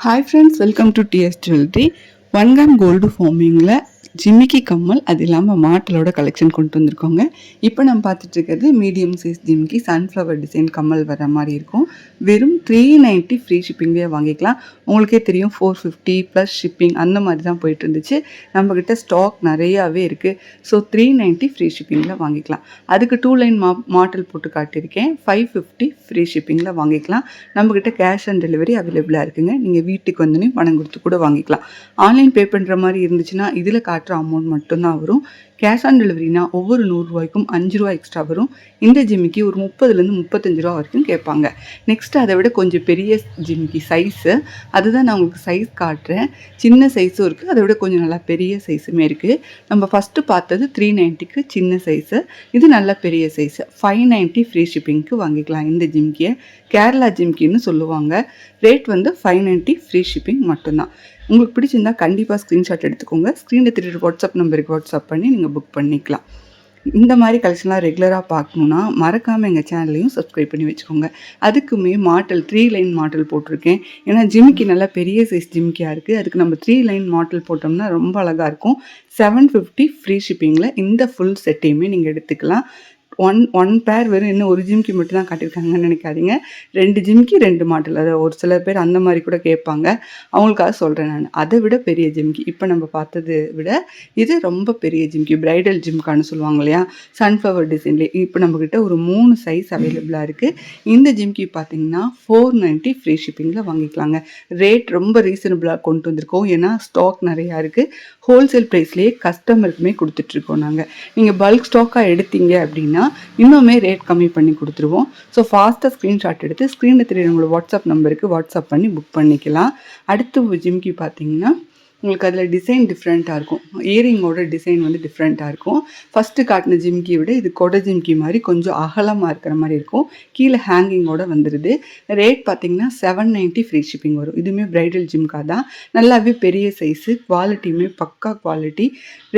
Hi friends welcome to T S jewellery one gram gold ஃபார்மிங்கில் ஜிமிக்கி கம்மல் அது இல்லாமல் மாட்டலோட கலெக்ஷன் கொண்டு வந்திருக்கோங்க. இப்போ நம்ம பார்த்துட்டு இருக்கிறது மீடியம் சைஸ் ஜிமிக்கி சன்ஃப்ளவர் டிசைன் கம்மல் வர மாதிரி இருக்கும். வெறும் த்ரீ நைன்ட்டி ஃப்ரீ ஷிப்பிங்லேயே வாங்கிக்கலாம். உங்களுக்கே தெரியும் ஃபோர் ஃபிஃப்டி ப்ளஸ் ஷிப்பிங் அந்த மாதிரி தான் போயிட்டு இருந்துச்சு. நம்மக்கிட்ட ஸ்டாக் நிறையாவே இருக்குது ஸோ த்ரீ நைன்ட்டி ஃப்ரீ ஷிப்பிங்கில் வாங்கிக்கலாம். அதுக்கு டூ லைன் மா மாடல் போட்டு காட்டியிருக்கேன். ஃபைவ் ஃபிஃப்டி ஃப்ரீ ஷிப்பிங்கில் வாங்கிக்கலாம். நம்மக்கிட்ட கேஷ் ஆன் டெலிவரி அவைலபிளாக இருக்குங்க. நீங்கள் வீட்டுக்கு வந்தோடனே பணம் கொடுத்து கூட வாங்கிக்கலாம். ஆன்லைன் பே பண்ணுற மாதிரி இருந்துச்சுன்னா இதில் காட்டுற அமௌண்ட் மட்டும்தான் வரும். கேஷ் ஆன் டெலிவரினா ஒவ்வொரு நூறுரூவாய்க்கும் அஞ்சு ரூபா எக்ஸ்ட்ரா வரும். இந்த ஜிம்மிக்கு ஒரு முப்பதுலேருந்து முப்பத்தஞ்சு ரூபா வரைக்கும் கேட்பாங்க. நெக்ஸ்ட் அதை விட கொஞ்சம் பெரிய ஜிம்மிக்கு சைஸு அதுதான் நான் உங்களுக்கு சைஸ் காட்டுறேன். சின்ன சைஸும் இருக்குது அதை விட கொஞ்சம் நல்லா பெரிய சைஸுமே இருக்குது நம்ம ஃபஸ்ட்டு பார்த்தது த்ரீ நைன்ட்டிக்கு சின்ன சைஸு இது நல்ல பெரிய சைஸு ஃபைவ் நைன்ட்டி ஃப்ரீ ஷிப்பிங்க்கு வாங்கிக்கலாம் இந்த ஜிம்கியை கேரளா ஜிம்கின்னு சொல்லுவாங்க. ரேட் வந்து ஃபைவ் நைன்ட்டி ஃப்ரீ ஷிப்பிங் மட்டும்தான். உங்களுக்கு பிடிச்சிருந்தா கண்டிப்பாக ஸ்க்ரீன்ஷாட் எடுத்துக்கோங்க. ஸ்க்ரீனில் திருட்டு வாட்ஸ்அப் நம்பருக்கு வாட்ஸ்அப் பண்ணி நீங்கள் புக் பண்ணிக்கலாம். இந்த மாதிரி கலெக்ஷன்லாம் ரெகுலராக பார்க்கணுன்னா மறக்காமல் எங்கள் சேனல்லையும் சப்ஸ்கிரைப் பண்ணி வச்சுக்கோங்க. அதுக்குமே மாடல் த்ரீ லைன் மாடல் போட்டிருக்கேன். ஏன்னா ஜிமிக்கி நல்லா பெரிய சைஸ் ஜிமிக்கியாக இருக்குது அதுக்கு நம்ம த்ரீ லைன் மாடல் போட்டோம்னா ரொம்ப அழகாக இருக்கும். செவன் ஃபிஃப்டி ஃப்ரீ ஷிப்பிங்கில் இந்த ஃபுல் செட்டையுமே நீங்கள் எடுத்துக்கலாம். ஒன் ஒன் பேர் வெறும் இன்னும் ஒரு ஜிம்கி மட்டும் தான் காட்டியிருக்காங்கன்னு நினைக்காதீங்க. ரெண்டு ஜிம்கி ரெண்டு மாடல். அதை ஒரு சில பேர் அந்த மாதிரி கூட கேட்பாங்க. அவங்களுக்காக சொல்கிறேன் நான். அதை விட பெரிய ஜிம்கி இப்போ நம்ம பார்த்தது விட இது ரொம்ப பெரிய ஜிம்கி பிரைடல் ஜிம்கான்னு சொல்லுவாங்க இல்லையா? சன்ஃப்ளவர் டிசைன்லேயே இப்போ நம்மக்கிட்ட ஒரு மூணு சைஸ் அவைலபிளாக இருக்குது இந்த ஜிம்கி பார்த்தீங்கன்னா ஃபோர் நைன்ட்டி ஃப்ரீ ஷிப்பிங்கில் வாங்கிக்கலாங்க. ரேட் ரொம்ப ரீசனபிளாக கொண்டு வந்திருக்கோம். ஏன்னா ஸ்டாக் நிறையா இருக்குது ஹோல்சேல் ப்ரைஸ்லேயே கஸ்டமருக்குமே கொடுத்துட்ருக்கோம் நாங்கள் நீங்கள் பல்க் ஸ்டாக்காக எடுத்தீங்க அப்படின்னா இன்னுமே ரேட் கம்மி பண்ணி கொடுத்துருவோம். ஸோ ஃபாஸ்ட்டாக ஸ்க்ரீன்ஷாட் எடுத்து ஸ்க்ரீனில் தெரியுற உங்களோட வாட்ஸ்அப் நம்பருக்கு வாட்ஸ்அப் பண்ணி புக் பண்ணிக்கலாம். அடுத்து ஜிம்கி பார்த்தீங்கன்னா உங்களுக்கு அதில் டிசைன் டிஃப்ரெண்ட்டாக இருக்கும். இயரிங்கோட டிசைன் வந்து டிஃப்ரெண்ட்டாக இருக்கும். ஃபஸ்ட்டு காட்டின ஜிம்கி விட இது கொடை ஜிம்கி மாதிரி கொஞ்சம் அகலமாக இருக்கிற மாதிரி இருக்கும். கீழே ஹேங்கிங்கோட வந்துடுது ரேட் பார்த்தீங்கன்னா செவன் நைன்ட்டி ஃப்ரீ ஷிப்பிங் வரும். இதுவுமே பிரைடல் ஜிம்கா தான். நல்லாவே பெரிய சைஸு குவாலிட்டியுமே பக்கா குவாலிட்டி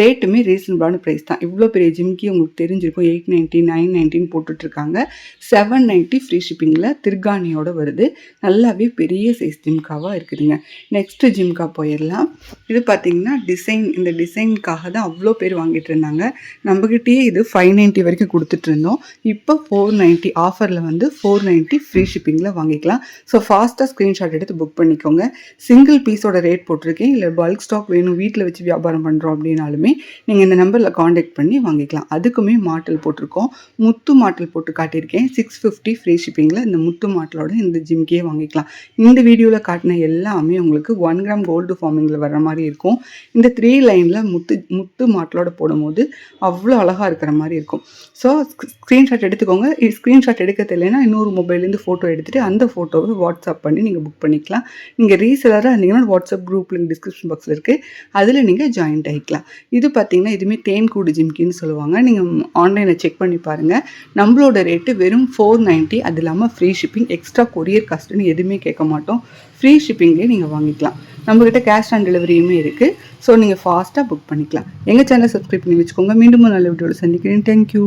ரேட்டுமே ரீசனபிளான ப்ரைஸ் தான். இவ்வளோ பெரிய ஜிம்கி உங்களுக்கு தெரிஞ்சிருக்கும். எயிட் நைன்ட்டி நைன் நைன்ட்டின்னு போட்டுட்ருக்காங்க செவன் நைன்ட்டி ஃப்ரீ ஷிப்பிங்கில் திருகாணியோட வருது. நல்லாவே பெரிய சைஸ் ஜிம்காவாக இருக்குதுங்க. நெக்ஸ்ட்டு ஜிம்கா போயிடலாம். இது பார்த்தீங்கன்னா டிசைன் இந்த டிசைனுக்காக தான் அவ்வளோ பேர் வாங்கிட்டு இருந்தாங்க. நம்மக்கிட்டேயே இது ஃபைவ் நைன்ட்டி வரைக்கும் கொடுத்துட்டு இருந்தோம். இப்போ ஃபோர் நைன்ட்டி ஆஃபரில் வந்து ஃபோர் நைன்ட்டி ஃப்ரீ ஷிப்பிங்கில் வாங்கிக்கலாம். ஸோ ஃபாஸ்ட்டாக ஸ்க்ரீன்ஷாட் எடுத்து புக் பண்ணிக்கோங்க. சிங்கிள் பீஸோட ரேட் போட்டிருக்கேன். இல்லை பல்க் ஸ்டாக் வேணும் வீட்டில் வச்சு வியாபாரம் பண்ணுறோம் அப்படின்னாலுமே நீங்கள் இந்த நம்பரில் காண்டாக்ட் பண்ணி வாங்கிக்கலாம். அதுக்குமே மாட்டல் போட்டிருக்கோம். முத்து மாட்டல் போட்டு காட்டியிருக்கேன். சிக்ஸ் ஃபிஃப்டி ஃப்ரீ ஷிப்பிங்கில் இந்த முத்து மாட்டலோட இந்த ஜிம்கே வாங்கிக்கலாம். இந்த வீடியோவில் காட்டின எல்லாமே உங்களுக்கு ஒன் கிராம் கோல்டு ஃபார்மிங்கில் வர மாதிரி இருக்கும். இந்த த்ரீ லைனில் முத்து முத்து மாட்டலோட போடும்போது அவ்வளோ அழகாக இருக்கிற மாதிரி இருக்கும். ஸோ ஸ்க்ரீன்ஷாட் எடுத்துக்கோங்க. ஸ்க்ரீன்ஷாட் எடுக்க தெரியலனா இன்னொரு மொபைல்லேருந்து ஃபோட்டோ எடுத்துகிட்டு அந்த ஃபோட்டோவை வாட்ஸ்அப் பண்ணி நீங்கள் புக் பண்ணிக்கலாம். நீங்கள் ரீசெலராக இருந்தீங்கன்னா வாட்ஸ்அப் குரூப் லிங்க் டிஸ்கிரிப்ஷன் பாக்ஸில் இருக்குது அதில் நீங்கள் ஜாயின்ட் ஆகிக்கலாம். இது பார்த்தீங்கன்னா இதுவுமே தேன்கூடு ஜிம்கின்னு சொல்லுவாங்க. நீங்கள் ஆன்லைனில் செக் பண்ணி பாருங்கள் நம்மளோட ரேட்டு வெறும் ஃபோர் நைன்ட்டி அது இல்லாமல் ஃப்ரீ ஷிப்பிங் எக்ஸ்ட்ரா கொரியர் காஸ்ட்டுன்னு எதுவுமே கேட்க மாட்டோம். ஃப்ரீ ஷிப்பிங்லேயே நீங்கள் வாங்கிக்கலாம். நம்மக்கிட்ட கேஷ் ஆன் டெலிவரியுமே இருக்குது ஸோ நீங்கள் ஃபாஸ்ட்டாக புக் பண்ணிக்கலாம். எங்கள் சேனலை சப்ஸ்கிரைப் பண்ணி வச்சுக்கோங்க. மீண்டும் நல்ல வீடியோவில் சந்திக்கிறேன். தேங்க்யூ